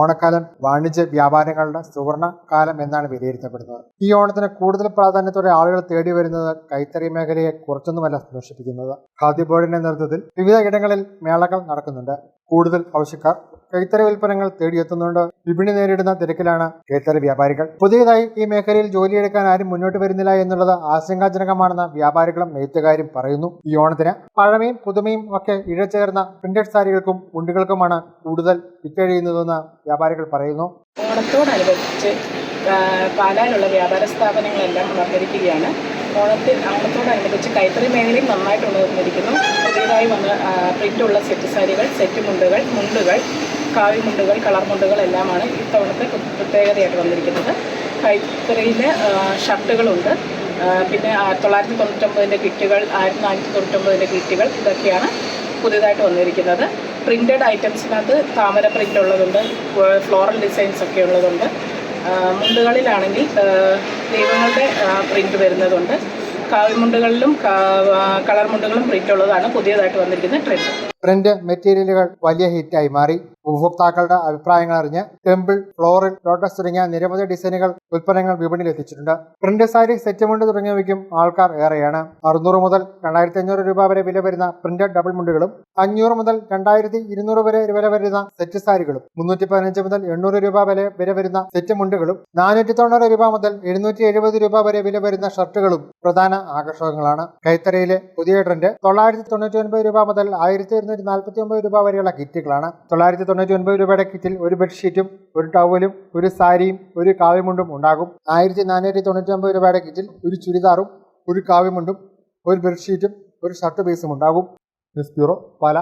ഓണക്കാലം വാണിജ്യ വ്യാപാരങ്ങളുടെ സുവർണ കാലം എന്നാണ് വിലയിരുത്തപ്പെടുന്നത്. ഈ ഓണത്തിന് കൂടുതൽ പ്രാധാന്യത്തോടെ ആളുകൾ തേടി വരുന്നത് കൈത്തറി മേഖലയെ കുറച്ചൊന്നുമല്ല സന്തോഷിപ്പിക്കുന്നത്. ഖാദി ബോർഡിന്റെ നേതൃത്വത്തിൽ വിവിധ ഇടങ്ങളിൽ മേളകൾ നടക്കുന്നുണ്ട്. കൂടുതൽ ആവശ്യക്കാർ കൈത്തറി ഉൽപ്പന്നങ്ങൾ തേടിയെത്തുന്നുണ്ട്. വിപണി നേരിടുന്ന തിരക്കിലാണ് കൈത്തറി വ്യാപാരികൾ. പുതിയതായി ഈ മേഖലയിൽ ജോലിയെടുക്കാൻ ആരും മുന്നോട്ട് വരുന്നില്ല എന്നുള്ളത് ആശങ്കാജനകമാണെന്ന് വ്യാപാരികളും നെയ്ത്തുകാരും പറയുന്നു. ഈ ഓണത്തിന് പഴമയും പുതുമയും ഒക്കെ ഇഴചേർന്ന പ്രിന്റഡ് സാരികൾക്കും ഉണ്ടുകൾക്കുമാണ് കൂടുതൽ വിറ്റഴിയുന്നതെന്ന് വ്യാപാരികൾ പറയുന്നു. ഓണത്തോടനുബന്ധിച്ച് പാലാനുള്ള വ്യാപാര സ്ഥാപനങ്ങളെല്ലാം ഉണർന്നിരിക്കുകയാണ് ഓണത്തിൽ ഓണത്തോടനുബന്ധിച്ച് കൈത്തറി മേഖലയും നന്നായിട്ട് ഉണർന്നിരിക്കുന്നു പുതിയതായി വന്ന പ്രിന്റുള്ള സെറ്റ് സാരികൾ സെറ്റ് മുണ്ടുകൾ മുണ്ടുകൾ കാവി മുണ്ടുകൾ കളർ മുണ്ടുകൾ എല്ലാമാണ് ഇത്തവണത്തെ പ്ര- പ്രത്യേകതയായിട്ട് വന്നിരിക്കുന്നത്. കൈത്തറിയിൽ ഷർട്ടുകളുണ്ട്. പിന്നെ തൊള്ളായിരത്തി തൊണ്ണൂറ്റൊമ്പതിന്റെ കിറ്റുകൾ ആയിരത്തി നാനൂറ്റി തൊണ്ണൂറ്റൊമ്പതിന്റെ കിറ്റുകൾ ഇതൊക്കെയാണ് പുതിയതായിട്ട് വന്നിരിക്കുന്നത്. പ്രിന്റഡ് ഐറ്റംസിനകത്ത് താമര പ്രിന്റ് ഉള്ളതുണ്ട് ഫ്ലോറൽ ഡിസൈൻസ് ഒക്കെ ഉള്ളതുണ്ട്. മുണ്ടുകളിലാണെങ്കിൽ ദൈവങ്ങളുടെ പ്രിന്റ് വരുന്നതുണ്ട്. കാവിമുണ്ടുകളിലും കളർ മുണ്ടുകളും പ്രിന്റ് ഉള്ളതാണ് പുതിയതായിട്ട് വന്നിരിക്കുന്ന ട്രെൻഡ് പ്രിന്റ് മെറ്റീരിയലുകൾ വലിയ ഹിറ്റായി മാറി. ഉപഭോക്താക്കളുടെ അഭിപ്രായങ്ങൾ അറിഞ്ഞ് ടെമ്പിൾ ഫ്ലോറൽ ലോട്ടസ് തുടങ്ങിയ നിരവധി ഡിസൈനുകൾ ഉൽപ്പന്നങ്ങൾ വിപണിയിൽ എത്തിച്ചിട്ടുണ്ട്. പ്രിന്റ് സാരി സെറ്റ് മുണ്ട് തുടങ്ങിയവയ്ക്കും ആൾക്കാർ ഏറെയാണ്. അറുന്നൂറ് മുതൽ രണ്ടായിരത്തി അഞ്ഞൂറ് രൂപ വരെ വില വരുന്ന പ്രിന്റഡ് ഡബിൾ മുണ്ടുകളും അഞ്ഞൂറ് മുതൽ രണ്ടായിരത്തി ഇരുന്നൂറ് വരെ വില വരുന്ന സെറ്റ് സാരികളും മുന്നൂറ്റി പതിനഞ്ച് മുതൽ എണ്ണൂറ് രൂപ വരെ വില വരുന്ന സെറ്റ് മുണ്ടുകളും നാനൂറ്റി തൊണ്ണൂറ് രൂപ മുതൽ എഴുന്നൂറ്റി എഴുപത് രൂപ വരെ വില വരുന്ന ഷർട്ടുകളും പ്രധാന ആകർഷകങ്ങളാണ്. കൈത്തറിയിലെ പുതിയ ട്രെൻഡ് തൊള്ളായിരത്തി തൊണ്ണൂറ്റി ഒൻപത് രൂപ മുതൽ ആയിരത്തി ഒരുന്നൂറ്റി നാൽപ്പത്തി ഒമ്പത് രൂപ വരെയുള്ള കിറ്റുകളാണ്. തൊള്ളായിരത്തി തൊണ്ണൂറ്റി ഒൻപത് രൂപയുടെ കിറ്റിൽ ഒരു ബെഡ്ഷീറ്റും ഒരു ടവലും ഒരു സാരിയും ഒരു കാവ്യമുണ്ടും ഉണ്ടാകും. ആയിരത്തി നാനൂറ്റി തൊണ്ണൂറ്റി ഒമ്പത് രൂപയുടെ കിറ്റിൽ ഒരു ചുരിദാറും ഒരു കാവ്യമുണ്ടും ഒരു ബെഡ്ഷീറ്റും ഒരു ഷർട്ട് പീസും ഉണ്ടാകും. ന്യൂസ് ബ്യൂറോ പാല